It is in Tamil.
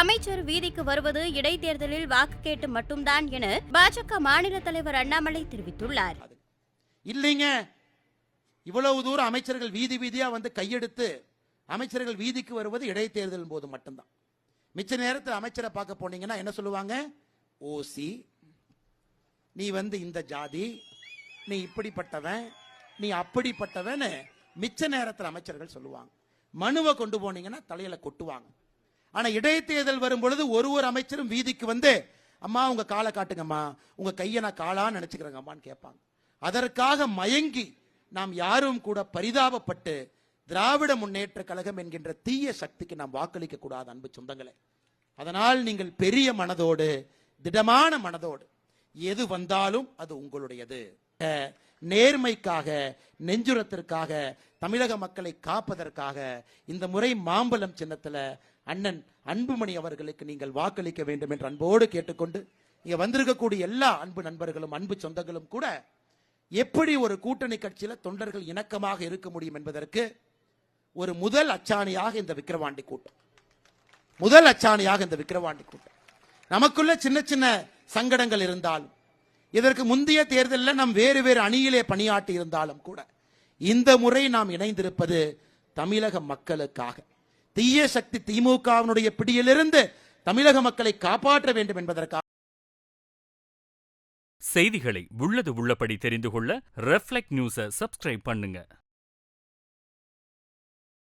அமைச்சர் வீதிக்கு வருவது இடைத்தேர்தலில் வாக்கு கேட்டு மட்டும்தான் என பாஜக மாநில தலைவர் அண்ணாமலை தெரிவித்துள்ளார். இல்லைங்க. இவ்வளவு தூரம் அமைச்சர்கள் வீதி வீதியா வந்து கையெடுத்து அமைச்சர்கள் வீதிக்கு வருவது இடைத்தேர்தல் போது மட்டும்தான். மிச்ச நேரத்தில் அமைச்சரை பார்க்க போனீங்கன்னா என்ன சொல்லுவாங்க? ஓசி நீ வந்து இந்த ஜாதி நீ இப்படிப்பட்டவன் நீ அப்படிப்பட்டவன்னு மிச்ச நேரத்தில் அமைச்சர்கள் சொல்லுவாங்க. மனுவை கொண்டு போனீங்கன்னா தலையில கொட்டுவாங்க. ஆனா இடைத்தேர்தல் வரும் பொழுது ஒரு ஒரு அமைச்சரும் வீதிக்கு வந்து அம்மா உங்க காலை காட்டுங்கம்மா. உங்க கையை நான் காலா நினைச்சுக்கிறேங்கம்மான்னு கேட்பாங்க. அதற்காக மயங்கி நாம் யாரும் கூட பரிதாபப்பட்டு திராவிட முன்னேற்ற கழகம் என்கின்ற தீய சக்திக்கு நாம் வாக்களிக்க கூடாது அன்பு சொந்தங்களே. அதனால் நீங்கள் பெரிய மனதோடு திடமான மனதோடு எது வந்தாலும் அது உங்களுடையது. நேர்மைக்காக நெஞ்சுரத்திற்காக தமிழக மக்களை காப்பதற்காக இந்த முறை மாம்பழம் சின்னத்தில் அண்ணன் அன்புமணி அவர்களுக்கு நீங்கள் வாக்களிக்க வேண்டும் என்று அன்போடு கேட்டுக்கொண்டு இங்கே வந்திருக்கக்கூடிய எல்லா அன்பு நண்பர்களும் அன்பு சொந்தங்களும் கூட எப்படி ஒரு கூட்டணி கட்சியில் தொண்டர்கள் இணக்கமாக இருக்க முடியும் என்பதற்கு ஒரு முதல் அச்சாணியாக இந்த விக்கிரவாண்டி கூட்டம். முதல் அச்சாணியாக இந்த விக்கிரவாண்டி கூட்டம். நமக்குள்ள சின்ன சின்ன சங்கடங்கள் இருந்தாலும் இதற்கு முந்தைய தேர்தலில் நாம் வேறு வேறு அணியிலே பணியாற்றி இருந்தாலும் கூட இந்த முறை நாம் இணைந்திருப்பது தமிழக மக்களுக்காக. தீய சக்தி திமுகவினுடைய பிடியிலிருந்து தமிழக மக்களை காப்பாற்ற வேண்டும் என்பதற்காக. செய்திகளை உள்ளது உள்ளபடி தெரிந்து கொள்ள ரெஃப்ளெக்ட் நியூஸை சப்ஸ்கிரைப் பண்ணுங்க.